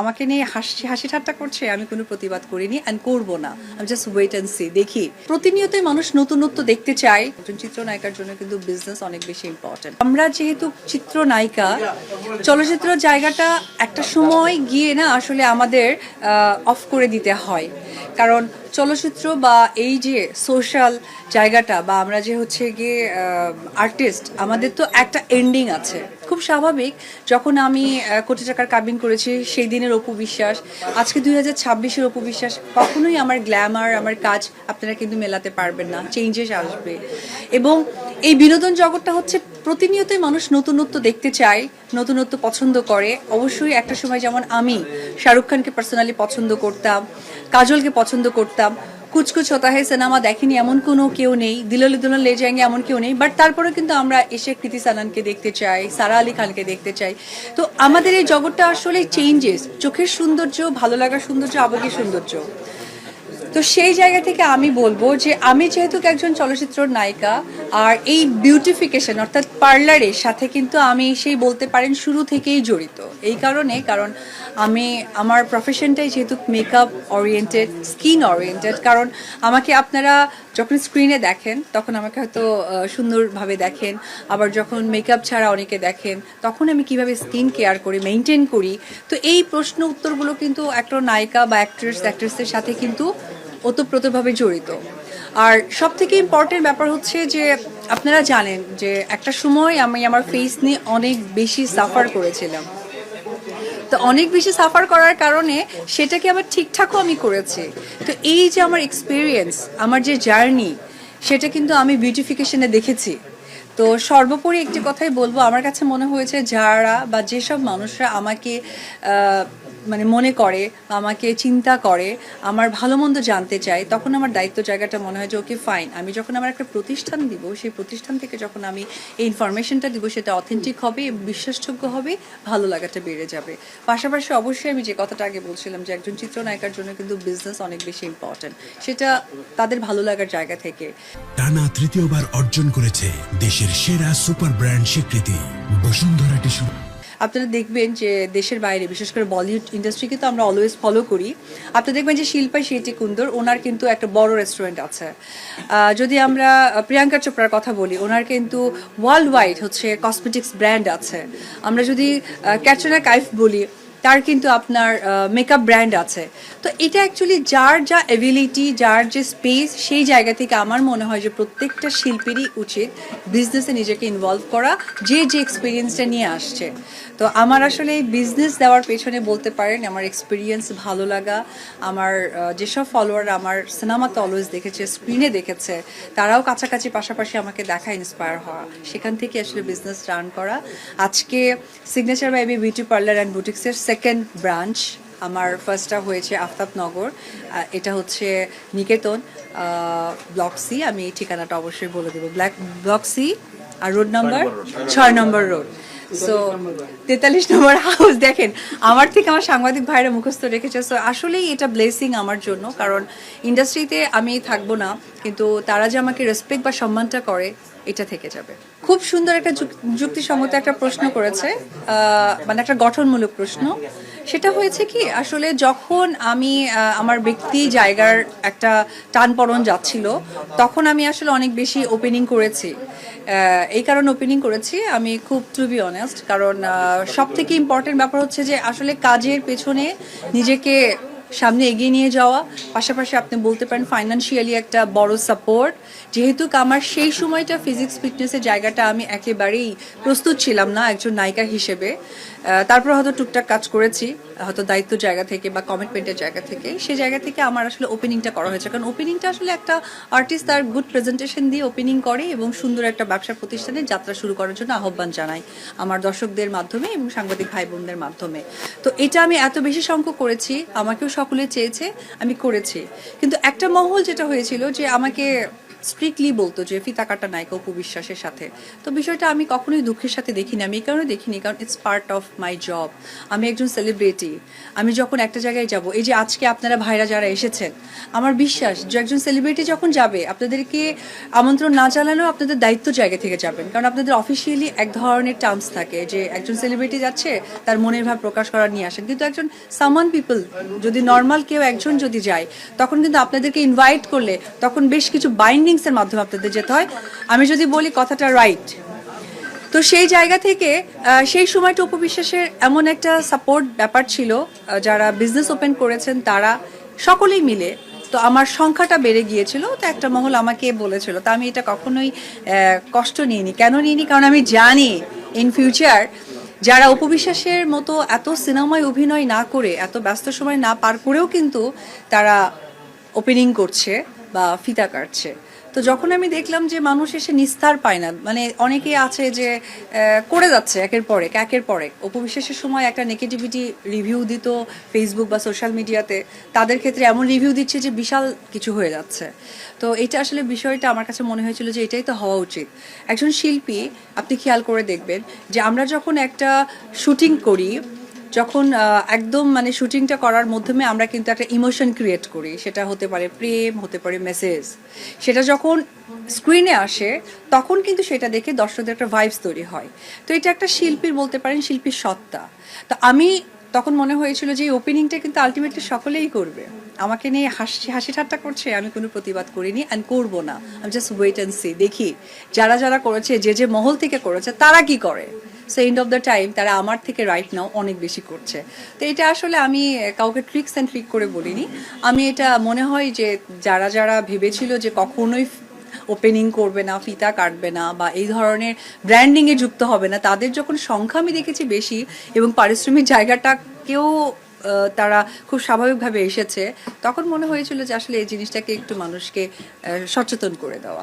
আমাকে নিয়ে হাসি হাসি ঠাট্টা করছে, আমি কোনো প্রতিবাদ করিনি অ্যান্ড করব না। আমি জাস্ট ওয়েট অ্যান্ড সি দেখি। প্রতিনিয়তই মানুষ নতুনত্ব দেখতে চায়। একজন চিত্রনায়িকার জন্য কিন্তু বিজনেস অনেক বেশি ইম্পর্টেন্ট আমরা যেহেতু চিত্রনায়িকা, চলচ্চিত্র জায়গাটা একটা সময় গিয়ে না আসলে আমাদের অফ করে দিতে হয়। কারণ চলচ্চিত্র বা এই যে সোশ্যাল জায়গাটা বা আমরা যে হচ্ছে গিয়ে আর্টিস্ট আমাদের তো একটা এন্ডিং আছে। খুব স্বাভাবিক যখন আমি কোটি টাকার কাবিন করেছি, সেই দিনের অপু বিশ্বাস। আজকে দুই হাজার ছাব্বিশের অপু বিশ্বাস, কখনোই আমার গ্ল্যামার, আমার কাজ আপনারা কিন্তু মেলাতে পারবেন না চেঞ্জেস আসবে। এবং এই বিনোদন জগৎটা হচ্ছে প্রতিনিয়তই মানুষ নতুনত্ব দেখতে চায়, নতুনত্ব পছন্দ করে। অবশ্যই একটা সময় যেমন আমি শাহরুখ খানকে পার্সোনালি পছন্দ করতাম, কাজলকে পছন্দ করতাম কুচকুচ হতা হে সিনেমা দেখেনি, এমন কোনো কেউ নেই, দিললি দুলন লে যায়গে এমন কেউ নেই বাট তারপরে কিন্তু আমরা এসে কৃতি সানানকে দেখতে চাই, সারা আলী খানকে দেখতে চাই। তো আমাদের এই জগৎটা আসলে চেঞ্জেস চোখের সৌন্দর্য, ভালো লাগার সৌন্দর্য, আবেগের সৌন্দর্য। তো সেই জায়গা থেকে আমি বলব যে আমি যেহেতু একজন চলচ্চিত্র নায়িকা, আর এই বিউটিফিকেশন অর্থাৎ পার্লারের সাথে কিন্তু আমি সেই বলতে পারেন শুরু থেকেই জড়িত। এই কারণে, কারণ আমি আমার প্রফেশনটাই যেহেতু মেকআপ ওরিয়েন্টেড স্কিন ওরিয়েন্টেড কারণ আমাকে আপনারা যখন স্ক্রিনে দেখেন, তখন আমাকে হয়তো সুন্দরভাবে দেখেন। আবার যখন মেকআপ ছাড়া অনেকে দেখেন, তখন আমি কীভাবে স্কিন কেয়ার করি মেনটেন করি? তো এই প্রশ্ন উত্তরগুলো কিন্তু একটা নায়িকা বা অ্যাক্ট্রেস অ্যাক্ট্রেসের সাথে কিন্তু ওতপ্রোতভাবে জড়িত। আর সব থেকে ইম্পর্টেন্ট ব্যাপার হচ্ছে যে, আপনারা জানেন যে একটা সময় আমি আমার ফেস নিয়ে অনেক বেশি সাফার করেছিলাম। তো অনেক বেশি সাফার করার কারণে সেটাকে আবার ঠিকঠাকও আমি করেছি। তো এই যে আমার এক্সপিরিয়েন্স আমার যে জার্নি সেটা কিন্তু আমি বিউটিফিকেশনে দেখেছি। তো সর্বোপরি একটি কথাই বলব, আমার কাছে মনে হয়েছে যারা বা যেসব মানুষরা আমাকে মানে মনে করে আমাকে চিন্তা করে, আমার ভালো মন্দ জানতে চায়, তখন আমার দায়িত্ব জায়গাটা মনে হয় যে, ওকে ফাইন আমি যখন আমার একটা প্রতিষ্ঠান দিব, সেই প্রতিষ্ঠান থেকে যখন আমি এই ইনফরমেশনটা দিব, সেটা অথেন্টিক হবে, বিশ্বাসযোগ্য হবে, ভালো লাগাটা বেড়ে যাবে। পাশাপাশি অবশ্যই আমি যে কথাটা আগে বলছিলাম যে, একজন চিত্রনায়িকার জন্য কিন্তু বিজনেস অনেক বেশি ইম্পর্ট্যান্ট সেটা তাদের ভালো লাগার জায়গা থেকে। টানা তৃতীয়বার অর্জন করেছে দেশের সেরা সুপার ব্র্যান্ড স্বীকৃতি, বসুন্ধরা টিস্যু। আপনারা দেখবেন যে দেশের বাইরে, বিশেষ করে বলিউড ইন্ডাস্ট্রিকে তো আমরা অলওয়েজ ফলো করি। আপনি দেখবেন যে শিল্পা শেঠি কুন্দর, ওনার কিন্তু একটা বড় রেস্টুরেন্ট আছে। যদি আমরা প্রিয়াঙ্কা চোপড়ার কথা বলি, ওনার কিন্তু ওয়ার্ল্ড ওয়াইড হচ্ছে কসমেটিক্স ব্র্যান্ড আছে। আমরা যদি ক্যাটরিনা কাইফ বলি তার কিন্তু আপনার মেকআপ ব্র্যান্ড আছে। তো এটা অ্যাকচুয়ালি যার যা অ্যাবিলিটি যার যে স্পেস সেই জায়গা থেকে আমার মনে হয় যে প্রত্যেকটা শিল্পীরই উচিত বিজনেসে নিজেকে ইনভলভ করা, যে যে এক্সপিরিয়েন্সটা নিয়ে আসছে। তো আমার আসলে এই বিজনেস দেওয়ার পেছনে বলতে পারেন, আমার এক্সপিরিয়েন্স ভালো লাগা, আমার যেসব ফলোয়ার আমার সিনেমাতে অলওয়েজ দেখেছে স্ক্রিনে দেখেছে, তারাও কাছাকাছি পাশাপাশি আমাকে দেখা ইন্সপায়ার হওয়া। সেখান থেকে আসলে বিজনেস রান করা। আজকে সিগনেচার বাইবি বিউটি পার্লার অ্যান্ড বুটিক্সের সেকেন্ড ব্রাঞ্চ আমার ফার্স্টটা হয়েছে আফতাবনগর এটা হচ্ছে নিকেতন ব্লক সি আমি ঠিকানাটা অবশ্যই বলে দেবো। ব্ল্যাক ব্লক সি আর রোড নাম্বার ছয় নম্বর রোড সো তেতাল্লিশ নম্বর হাউস দেখেন, আমার থেকে আমার সাংবাদিক ভাইরা মুখস্থ রেখেছে। সো আসলেই এটা ব্লেসিং আমার জন্য, কারণ ইন্ডাস্ট্রিতে আমি থাকব না, কিন্তু তারা যে আমাকে রেসপেক্ট বা সম্মানটা করে, এটা থেকে যাবে। খুব সুন্দর একটা যুক- যুক্তিসঙ্গত একটা প্রশ্ন করেছে মানে একটা গঠনমূলক প্রশ্ন। সেটা হয়েছে কি, আসলে যখন আমি আমার ব্যক্তি জায়গার একটা টানপড়ন যাচ্ছিল, তখন আমি আসলে অনেক বেশি ওপেনিং করেছি। এই কারণে ওপেনিং করেছি। আমি খুব টু বি অনেস্ট কারণ সব থেকে ইম্পর্টেন্ট ব্যাপার হচ্ছে যে আসলে কাজের পেছনে নিজেকে সামনে এগিয়ে নিয়ে যাওয়া। পাশাপাশি আপনি বলতে পারেন ফাইন্যান্সিয়ালি একটা বড় সাপোর্ট যেহেতু আমার সেই সময়টা ফিজিক্স ফিটনেসের জায়গাটা আমি একেবারেই প্রস্তুত ছিলাম না একজন নায়িকা হিসেবে। তারপর হয়তো টুকটাক কাজ করেছি, হয়তো দায়িত্ব জায়গা থেকে বা কমিটমেন্টের জায়গা থেকে। সেই জায়গা থেকে আমার আসলে ওপেনিংটা করা হয়েছে। কারণ ওপেনিংটা আসলে একটা আর্টিস্ট তার গুড প্রেজেন্টেশন দিয়ে ওপেনিং করে এবং সুন্দর একটা ব্যবসা প্রতিষ্ঠানে যাত্রা শুরু করার জন্য আহ্বান জানাই আমার দর্শকদের মাধ্যমে এবং সাংবাদিক ভাই বোনদের মাধ্যমে। তো এটা আমি এত বেশি সংখ্যক করেছি, আমাকেও সকলে চেয়েছে, আমি করেছি। কিন্তু একটা মহল যেটা হয়েছিল যে আমাকে স্ট্রিক্টলি বলতো যে ফিতা কাটা নাই অপু বিশ্বাসের সাথে। তো বিষয়টা আমি কখনোই দুঃখের সাথে দেখিনি, আমি এই কারণে দেখিনি, কারণ it's part of my job আমি একজন সেলিব্রিটি আমি যখন একটা জায়গায় যাব, এই যে আজকে আপনারা ভাইরা যারা এসেছেন, আমার বিশ্বাস যে একজন সেলিব্রিটি যখন যাবে, আপনাদেরকে আমন্ত্রণ না জানালেও আপনাদের দায়িত্ব জায়গা থেকে যাবেন। কারণ আপনাদের অফিসিয়ালি এক ধরনের টার্মস থাকে যে একজন সেলিব্রিটি যাচ্ছে, তার মনের ভাব প্রকাশ করা নিয়ে আসেন। কিন্তু একজন সামান পিপল যদি নর্মাল কেউ একজন যদি যায়, তখন কিন্তু আপনাদেরকে ইনভাইট করলে তখন বেশ কিছু বাইন্ডিংসের মাধ্যমে আপনাদের যেতে হয়। আমি যদি বলি কথাটা রাইট তো সেই জায়গা থেকে সেই সময়টা উপবিশ্বাসের এমন একটা সাপোর্ট ব্যাপার ছিল যারা বিজনেস ওপেন করেছেন তারা সকলেই মিলে। তো আমার সংখ্যাটা বেড়ে গিয়েছিল, তো একটা মহল আমাকে বলেছিল। তা আমি এটা কখনোই কষ্ট নিইনি। কেন নিইনি? কারণ আমি জানি ইন ফিউচার যারা উপবিশ্বাসের মতো এত সিনেমায় অভিনয় না করে, এত ব্যস্ত সময় না পার করেও কিন্তু তারা ওপেনিং করছে। বা ফিতা কাটছে। তো যখন আমি দেখলাম যে মানুষ এসে নিস্তার পায় না মানে অনেকেই আছে যে করে যাচ্ছে একের পর এক, একের পর এক। উপবিশ্বাসের সময় একটা নেগেটিভিটি রিভিউ দিত ফেসবুক বা সোশ্যাল মিডিয়াতে তাদের ক্ষেত্রে এমন রিভিউ দিচ্ছে যে বিশাল কিছু হয়ে যাচ্ছে। তো এটা আসলে বিষয়টা আমার কাছে মনে হয়েছিল যে এটাই তো হওয়া উচিত। একজন শিল্পী, আপনি খেয়াল করে দেখবেন যে আমরা যখন একটা শুটিং করি যখন একদম মানে শুটিংটা করার মাধ্যমে আমরা কিন্তু একটা ইমোশন ক্রিয়েট করি। সেটা হতে পারে প্রেম, হতে পারে মেসেজ সেটা যখন স্ক্রিনে আসে, তখন কিন্তু সেটা দেখে দর্শকদের একটা ভাইবস তৈরি হয়। তো এটা একটা শিল্পীর বলতে পারেন শিল্পীর সত্তা। তো আমি তখন মনে হয়েছিল যে এই ওপেনিংটা কিন্তু আলটিমেটলি সকলেই করবে। আমাকে নিয়ে হাসি হাসি ঠাট্টা করছে, আমি কোনো প্রতিবাদ করিনি অ্যান্ড করব না। আমি জাস্ট ওয়েট অ্যান্ড সি দেখি, যারা যারা করেছে, যে যে মহল থেকে করেছে, তারা কি করে? So end of the time তারা আমার থেকে রাইট নাও অনেক বেশি করছে। তো এটা আসলে আমি কাউকে ট্রিক্স অ্যান্ড ট্রিক করে বলিনি। আমি এটা মনে হয় যে যারা যারা ভেবেছিল যে কখনোই ওপেনিং করবে না, ফিতা কাটবে না বা এই ধরনের ব্র্যান্ডিংয়ে যুক্ত হবে না, তাদের যখন সংখ্যা আমি দেখেছি বেশি এবং পারিশ্রমিক জায়গাটাকেও তারা খুব স্বাভাবিকভাবে এসেছে, তখন মনে হয়েছিল যে আসলে এই জিনিসটাকে একটু মানুষকে সচেতন করে দেওয়া.